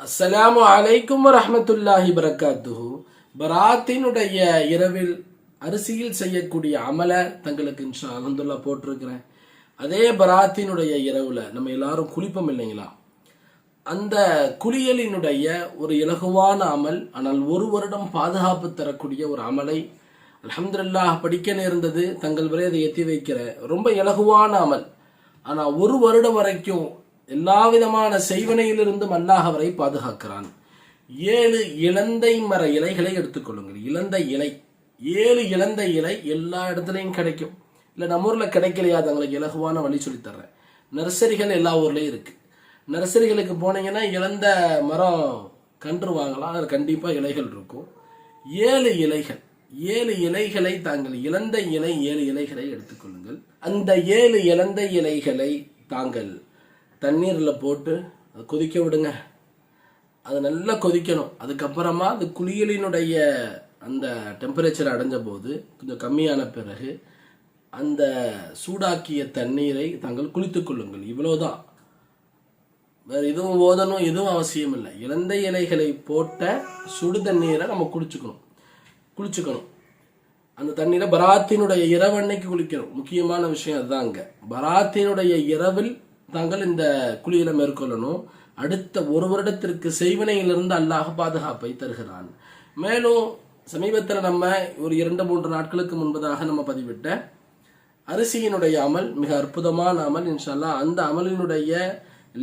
அஸ்ஸலாமு அலைக்கும் வரமத்துல்லாஹி பரக்காத்துஹு பராத்தினுடைய இரவில் அரிசியில் செய்யக்கூடிய அமலை தங்களுக்கு இன்ஷா அலந்துல்லா போட்டிருக்கிறேன். அதே பராத்தினுடைய இரவில் நம்ம எல்லாரும் குளிப்போம் இல்லைங்களா? அந்த குளியலினுடைய ஒரு இலகுவான அமல் ஆனால் ஒரு வருடம் பாதுகாப்பு தரக்கூடிய ஒரு அமலை அலமதுல்லாஹ் படிக்க நேர்ந்தது தங்கள் வரை அதை எத்தி வைக்கிற ரொம்ப இலகுவான அமல். ஆனால் ஒரு வருடம் வரைக்கும் எல்லா விதமான செய்வனையிலிருந்தும் அல்லாஹ் அவரை பாதுகாக்கிறான். ஏழு இலந்தை மர இலைகளை எடுத்துக்கொள்ளுங்கள் இலந்தை இலை. ஏழு இலந்தை இலை எல்லா இடத்துலையும் கிடைக்கும். இல்லை நம்ம ஊரில் கிடைக்கலையா? தங்களுக்கு இலகுவான வழி சொல்லித் தர்றேன். நர்சரிகள் எல்லா ஊர்லேயும் இருக்குது நர்சரிகளுக்கு போனீங்கன்னா இழந்த மரம் கன்று வாங்கலாம். அதில் கண்டிப்பாக இலைகள் இருக்கும். ஏழு இலைகள். ஏழு இலைகளை தாங்கள் இழந்த இலை ஏழு இலைகளை எடுத்துக்கொள்ளுங்கள் அந்த ஏழு இழந்த இலைகளை தாங்கள் தண்ணீரில் போட்டு அதை கொதிக்க விடுங்க. அது நல்லா கொதிக்கணும். அதுக்கப்புறமா அந்த குளியலினுடைய அந்த டெம்பரேச்சர் அடைஞ்ச போது கொஞ்சம் கம்மியான பிறகு அந்த சூடாக்கிய தண்ணீரை தாங்கள் குளித்து கொள்ளுங்கள். இவ்வளோதான் வேறு எதுவும் ஓதணும் எதுவும் அவசியம் இல்லை. இழந்த இலைகளை போட்ட சுடு தண்ணீரை நம்ம குளிச்சுக்கணும் குளிச்சுக்கணும். அந்த தண்ணீரை பராத்தினுடைய இரவு அன்னைக்கு குளிக்கணும். முக்கியமான விஷயம் அதுதாங்க பராத்தினுடைய இரவில் தாங்கள் இந்த குளியலை மேற்கொள்ளணும். அடுத்த ஒரு வருடத்திற்கு செய்வினையிலிருந்து அல்லாஹ் பாதுகாப்பை தருகிறான். மேலும் சமீபத்தில் நம்ம ஒரு இரண்டு மூன்று நாட்களுக்கு முன்பதாக நம்ம பதிவிட்ட அரிசியினுடைய அமல் மிக அற்புதமான அமல். இன்ஷால்லா அந்த அமலினுடைய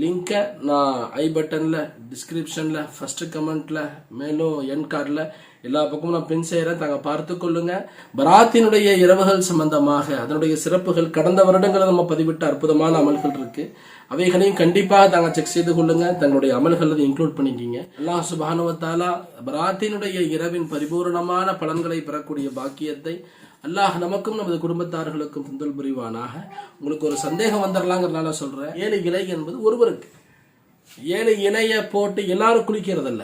லிங்கை நான் ஐ பட்டனில் டிஸ்கிரிப்ஷனில் ஃபஸ்ட்டு கமெண்ட்டில் மேலும் என் கார்டில் எல்லா பக்கமும் நான் பின் செய்கிறேன் தாங்க பார்த்து கொள்ளுங்க. பராத்தினுடைய இரவுகள் சம்பந்தமாக அதனுடைய சிறப்புகள் கடந்த வருடங்களை நம்ம பதிவிட்ட அற்புதமான அமல்கள் இருக்குது அவைகளையும் கண்டிப்பாக தாங்க செக் செய்து கொள்ளுங்க. தங்களுடைய அமல்கள் அதை இன்க்ளூட் பண்ணிக்கிங்க. அல்லாஹ் சுபானுவத்தாலா பராத்தினுடைய இரவின் பரிபூரணமான பலன்களை பெறக்கூடிய பாக்கியத்தை அல்லாஹ் நமக்கும் நமது குடும்பத்தார்களுக்கும் தந்தல் புரிவானாக. உங்களுக்கு ஒரு சந்தேகம் வந்துடலாங்கிறதுனால சொல்கிறேன் ஏழு இலை என்பது ஒருவருக்கு. ஏழு இலையை போட்டு எல்லாரும் குளிக்கிறதில்ல.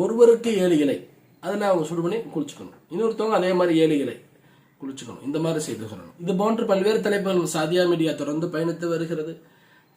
ஒருவருக்கு ஏழு இலை. அதில் அவங்க சுடு பண்ணி குளிச்சுக்கணும். இன்னொருத்தவங்க அதே மாதிரி ஏழு இலை குளிச்சுக்கணும். இந்த மாதிரி செய்து சொல்லணும் இது போன்று பல்வேறு தலைப்புகள் சாதியா மீடியா தொடர்ந்து பயணித்து வருகிறது.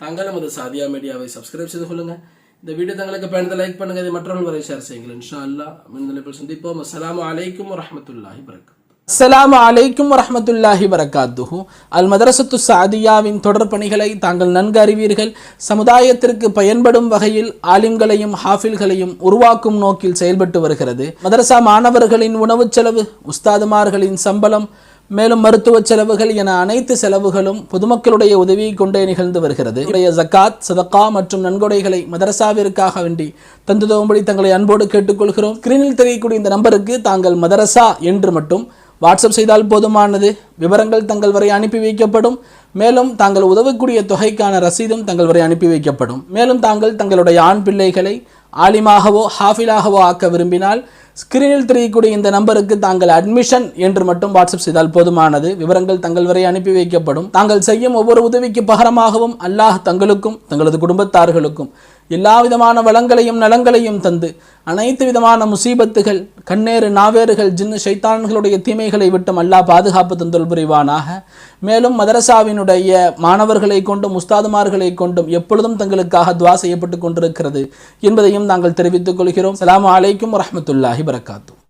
தாங்கள் நமது சாதியா மீடியாவை சப்ஸ்கிரைப் செய்து கொள்ளுங்கள் இந்த வீடியோ தங்களுக்கு பயணத்தை லைக் பண்ணுங்க. இதை மற்றவர்கள் வரை ஷேர் செய்யுங்கள். இன்ஷா அல்லாஹ் மின் தலைப்பில் சந்திப்போம். அஸ்லாம் அலைக்கும் வரமத்துல்லாஹி வரகாத்துஹு அஸ்லாம் அலைக்கும் வரமத்துல்லாஹி வரகாத்துஹு. அல் மதரசத்து சாதியாவின் தொடர் பணிகளை தாங்கள் நன்கு அறிவீர்கள். சமுதாயத்திற்கு பயன்படும் வகையில் ஆலிம்களையும் ஹாஃபில்களையும் உருவாக்கும் நோக்கில் செயல்பட்டு வருகிறது. மதரசா மாணவர்களின் உணவுச் செலவு உஸ்தாதுமார்களின் சம்பளம் மேலும் மருத்துவ செலவுகள் என அனைத்து செலவுகளும் பொதுமக்களுடைய உதவியை கொண்டே நிகழ்ந்து வருகிறது. உடைய ஜக்காத் சதக்கா மற்றும் நன்கொடைகளை மதரசாவிற்காக வேண்டி தந்துதவும்படி தங்களை அன்போடு கேட்டுக்கொள்கிறோம். ஸ்கிரீனில் தெரியக்கூடிய இந்த நம்பருக்கு தாங்கள் மதரசா என்று மட்டும் வாட்ஸ்அப் செய்தால் போதுமானது. விவரங்கள் தங்கள் வரை அனுப்பி வைக்கப்படும். மேலும் தாங்கள் உதவக்கூடிய தொகைக்கான ரசீதும் தங்கள் வரை அனுப்பி வைக்கப்படும். மேலும் தாங்கள் தங்களுடைய ஆண் பிள்ளைகளை ஆலிமாகவோ ஹாஃபிலாகவோ ஆக்க விரும்பினால் ஸ்கிரீனில் தெரியக்கூடிய இந்த நம்பருக்கு தாங்கள் அட்மிஷன் என்று மட்டும் வாட்ஸ்அப் செய்தால் போதுமானது. விவரங்கள் தங்கள் வரை அனுப்பி வைக்கப்படும். தாங்கள் செய்யும் ஒவ்வொரு உதவிக்கு பகரமாகவும் அல்லாஹ் தங்களுக்கும் தங்களது குடும்பத்தார்களுக்கும் எல்லா விதமான வளங்களையும் நலங்களையும் தந்து அனைத்து விதமான முசீபத்துகள் கண்ணேறு நாவேறுகள் ஜின்னு ஷைத்தான்களுடைய தீமைகளை விட்டும் அல்லாஹ் பாதுகாப்பு தந்தல் புரிவானாக. மேலும் மதரசாவினுடைய மாணவர்களை கொண்டும் உஸ்தாதுமார்களை கொண்டும் எப்பொழுதும் தங்களுக்காக துவா செய்யப்பட்டு கொண்டிருக்கிறது என்பதையும் நாங்கள் தெரிவித்துக் கொள்கிறோம். சலாம் அலைக்கும் வரமத்துல்லாஹி வரகாத்து